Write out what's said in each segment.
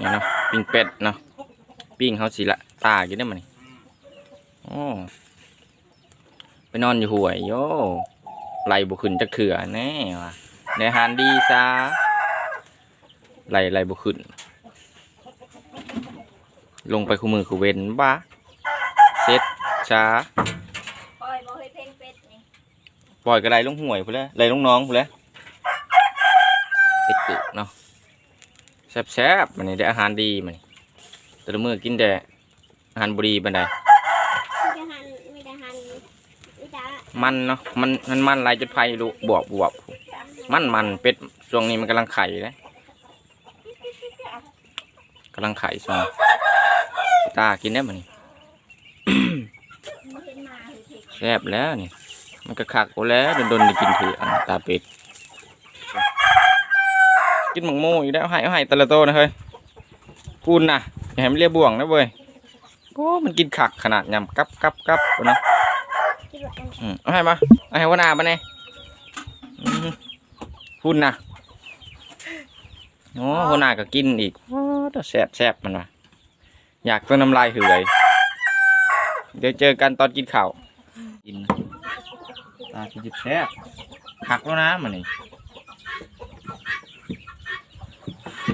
นี่เนาะปิ้งเป็ดเนาะปิ้งเขาสิละตากินได้มั้ยโอ้ไปนอนอยู่ห่วยโยไหลบุขึ้นจักเถื่อแน่ว่ะในอาหารดีซะไหลไหลบุขึ้น ลงไปคู่มือคู่เว้นบ้าเซ็ตช้าปล่อยบ่เคยเพลงเป็ดนี่ปล่อยกระไดลงห่วยพุ่นแหล้วไหลลงน้องพุ่นแหล้วเป็ดกึเนาะ แซ่บๆมันนี่ได้อาหารดีมันนี่แต่ละมื้อกินแต่อาหารบุรีบันไดมีแต่หันมีแต่หันมีแต่มันเนาะมันมันมันหลายจุดไฟลุบวบบวบมันมันเป็ดช่วงนี้มันกำลังไข่เลยกำลังไข่ช่วงนี้ตากินได้มันนี่บ่เห็นมาเลยเพลงแซ่บแล้วนี่มันก็คักโอ้แล้วโดนๆได้กินเถือะตาเป็ด กินหมังโมอีกแล้วหาให้แตะละโตนะเฮ้ยพูนนะอย่าให้มันเรียบบ่วงนะเว้ยโอ้มันกินขักขนาดยำกับกับกับนะอืมเอาให้มาเอาให้วนามาเนี่ยพูนนะโอ้หัวหน้าก็กินอีกโอ้ตัวแซ่บแซ่บมันว่ะอยากตัวน้ำลายเหือยเดี๋ยวเจอกันตอนกินข้าวกินตากินจิบแซ่บหักแล้วนะมันนี่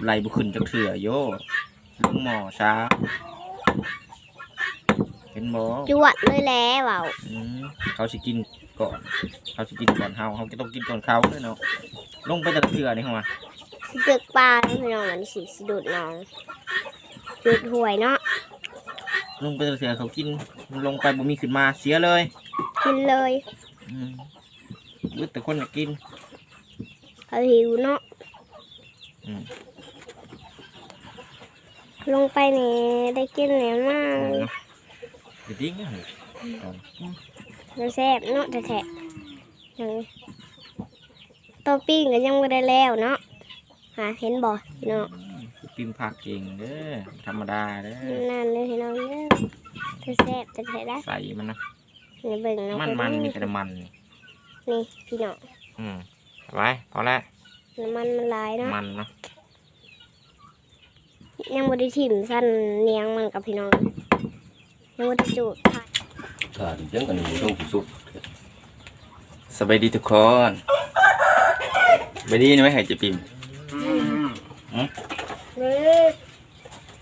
ไหลบุขึ้นจักเถื่อโยลุงหมอช้าเห็นบ่จวดเลยแล้วเว้าอืมเขาสิกินก่อน เขาสิกินก่อนเฮาเขาก็ต้องกินก่อนเขาด้วยเนาะลงไปจักเถื่อนี่เข้ามาสิเดือกปลาพี่น้องมันสิสิดูดน้องดูดหวยเนาะลงไปจักเถื่อเขากินลงไปบ่มีขึ้นมาเสียเลยกินเลยอืมยึดแต่คนอยากกินเขาหิวเนาะอืม ลงไปนี่ได้กินแล้วมากเนาะเดี๋ยวดิ้งนะเอามันแซ่บเนาะแท้ๆยังตัวปิ้งก็ยังไม่ได้แล้วเนาะหาเห็นบ่พี่น้องปิมผักเองเด้อธรรมดาเด้อนั่นเลยพี่น้องเด้อจะแซ่บจะแท้ได้ใส่มันนะในเบิ่งเนาะมันมันมีแต่น้ำมันนี่นี่พี่น้องอืมไว้พอแล้วน้ำมันมันหลายเนาะมันเนาะ ยังบ่ได้ถิ่มสั้นเนียงมันกับพี่น้องยังบ่ได้จูดค่ะอ่าจังกันอยู่ต้องสุดสบายดีทุกคนสบายดีนะไหมหายจะปิม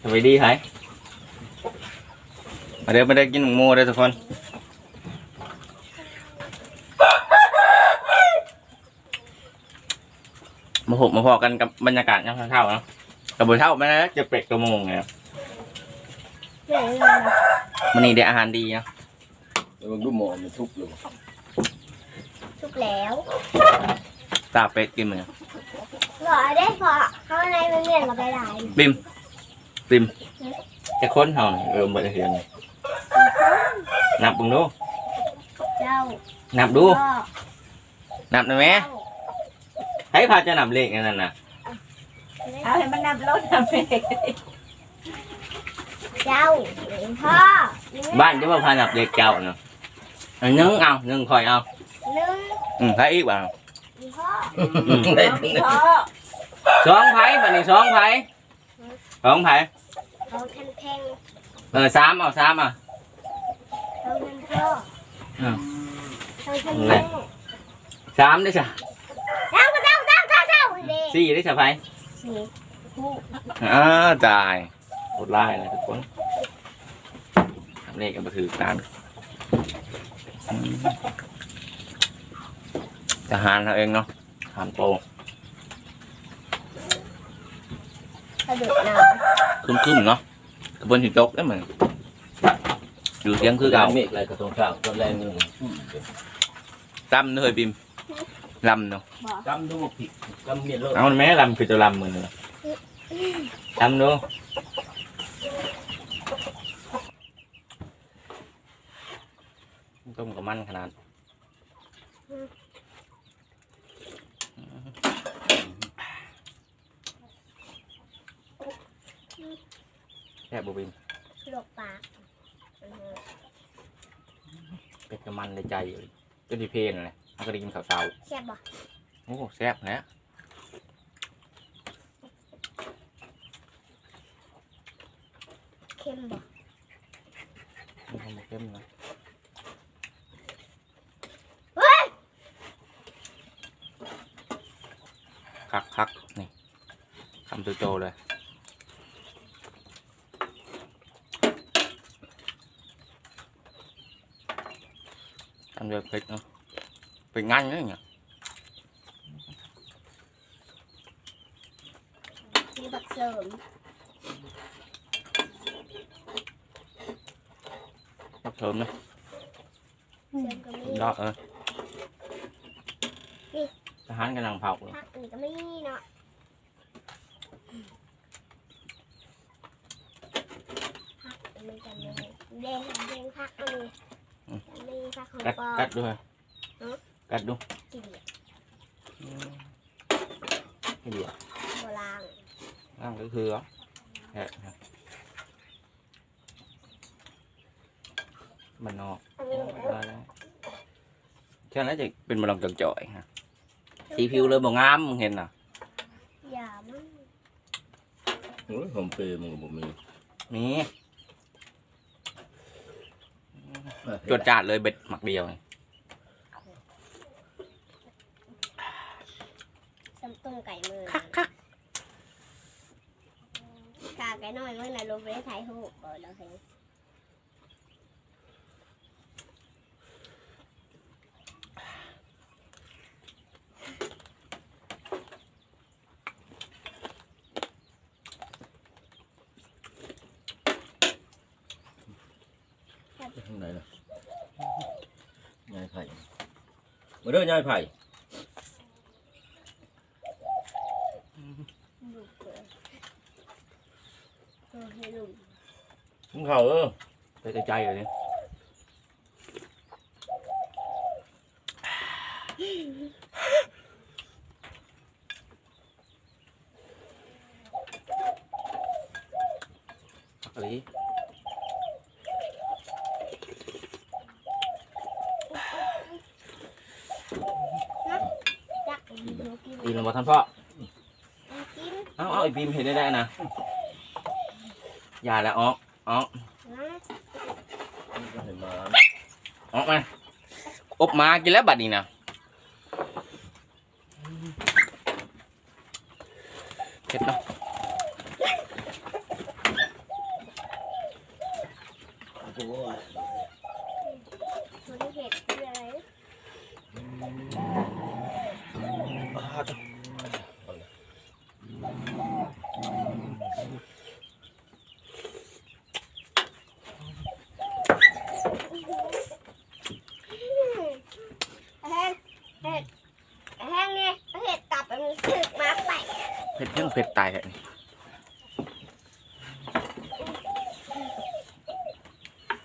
สบายดีไหายมาเดี๋ยวมาได้กินหมูโม่เด้ทุกคนมาหกมาพอกันกับบรรยากาศยามเช้าๆเนาะ กับบนเช้าไม่นะจะเป็ดกระโมงไงเลยเลยมันนี่ได้อาหารดีเนาะแล้วมันดูหมอมันทุกข์เลยสุกแล้วตาเป็ดกินมือหรอได้พอข้างในมันเรียนกับไปหลายปิมปิมจะค้นเห่าหน่อยเออมาเรียนหน่อยนับเบึงดูเจ้านับดูพ่อนับหน่อยไหมเจ้าให้พาจะนับเลขอันนั่นน่ะ เอาให้มันนับรถนับเลขเจ้าพ่อบ้านจะมาพานับเลขเจ้าเนาะเอาหนึ่งเอาหนึ่งคอยเอาหนึ่งอืมใครอีกบ้างพ่ออืมเอาพี่พ่อสองไผ่บัดนี้สองไผ่สองไผ่เขาแทนแทงเออสามเอาสามอะเขาแทนพ่ออืมเขาแทนแทงสามได้จ้ะเจ้าเจ้าเจ้าเจ้าเจ้าเด็กสี่ได้จ้ะไผ่ สี่อ่าจ่ายกดไล่เลยทุกคนทำเลขกันมาถือการอืมทหารเราเองเนาะทหารโตกระดูกหนาคึมๆเนาะกระบวนหินจกได้เหมือนอยู่เสียงคือเก่าเมฆอะไรก็ต้องสร้างตอนแรกนึงลำเนยบิม ลำเนาะจำดูผิดจำเมียนโลดเอาแม่ลำคือจะลำมือเนาะลำดูต้มกับมันขนาดแค่บบิมหลกปากเป็ดกับมันในใจอยู่จนที่เพลนเลย เขาก็ได้กินข้าวเช้าแซ่บบ่โอ้แซ่บนะเข้มบ่มันบ่เข้มนะเฮ้ยคักคักนี่คำโตๆเลยทำเดือดเผ็ดเนาะ เป็นงั้นเลยเนี่ยมีบักเสริมมาเสริมนะเสริม ก็มีดอกเออทหารกำลังเผาเลยผักอันนี้ก็มีเนาะผักอันนี้ก็มีแดงแดงผักอันนี้อันนี้ผักของกัดปอกัดด้วยเนอะกัดดูกินเนี่ยให้เดียวโบราณนั่นก็คือเหรอแค่ครับมันนอกอันนี้ได้แล้วแค่นั้นจะเป็นมันลองจังจ่อยฮะสีผิวเลยบ่งามมึงเห็นน่ะอย่ามันโอ้ยหอมเปรย์มันก็บ่มีนี่จวดจาดเลยเบ็ดหมักเดียวนี่ ซ้ำต้มไก่มือกาไก่น้อยมื่อน่ะลงไปถ่ายรูปบ่เราเห็นข้างในนะยายไผ่มาเด้อยายไผ่ ลูกเกิดตัวให้ลูก มึง เขาเออไปใจๆเลยนี่ผักอะไรจักลูกกินตีนลงมาท่านพ่อกินเอาเอาไอ้บีมเห็นได้ได้นะ อย่าแล้วออก ออกออกมาอบมากินแล้วบัดนี้นะเผ็ดเนาะ โอ้ย ตัวที่เห็ดคืออะไร แห้งเห็ดแห้งเนี่ยเห็ดตับมันสึกมาไป เผ็ดเพิ่งเผ็ดตายเลยนี่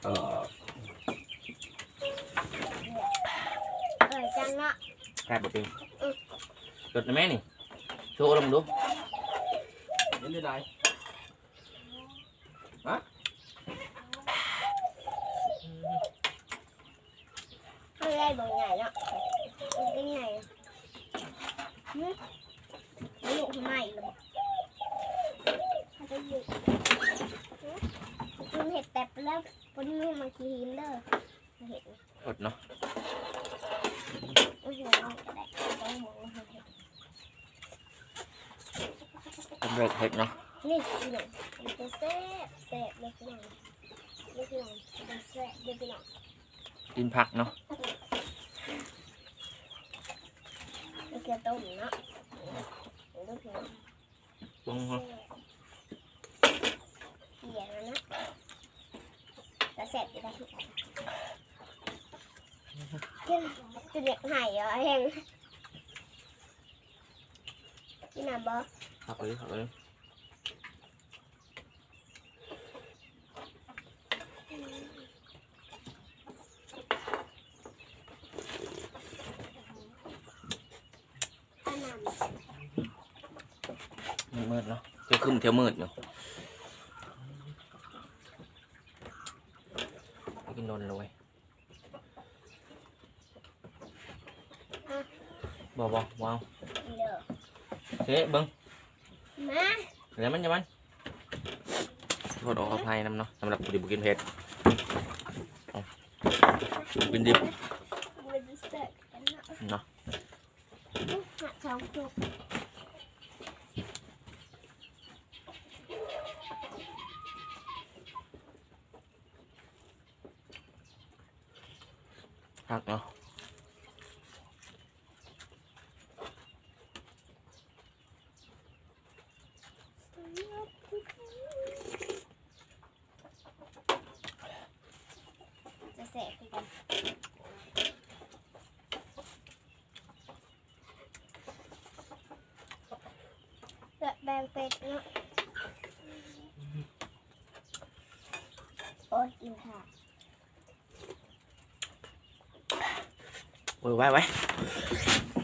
เออเออจังเนาะแค่บดเองจดนะแม่นี่โชว์ลงดูเห็นได้ไดเพื่อให้เบงใหญ่เนาะเป็นไง ฮึแล้วลูกทำไมหรอาจะหยุดกินเห็ดแต่แล้วคนนี้มากินเด้อเห็ดอดเนาะโอ้โหก็ได้ต้องมองว่าเห็ดเร็จเผ็ดเนาะนี่พี่น้องมันจะแซ่บแซ่บเลยพี่น้องนี่พี่น้องมันแซ่บเลยพี่น้องกินผักเนาะนี่คือต้มเนาะ ปรุงเนาะเหี่ยแล้วนะจะแซ่บจะได้ที่ไหนจะเด็กหายเหรอแห้งพี่น้ำบอ หักเลยหักเลย มืดๆเนาะเที่ยวขึ้นเที่ยวมืดอยู่ไปกินนนเลยเว้ยบ่บ่ว้าวเด้อเฮ้เบิ้งมาแล้วมันจะมันโทษขออภัยน้ำเนาะสำหรับผู้ที่บุกินเผ็ดเอากินดิบบริสุทธิ์กันเนาะเนาะหักสองจุก พักเนาะจะแสบคือกันเลือดแบงเป็ดเนาะโอ้ยกินค่ะ เออไว้ไว้โ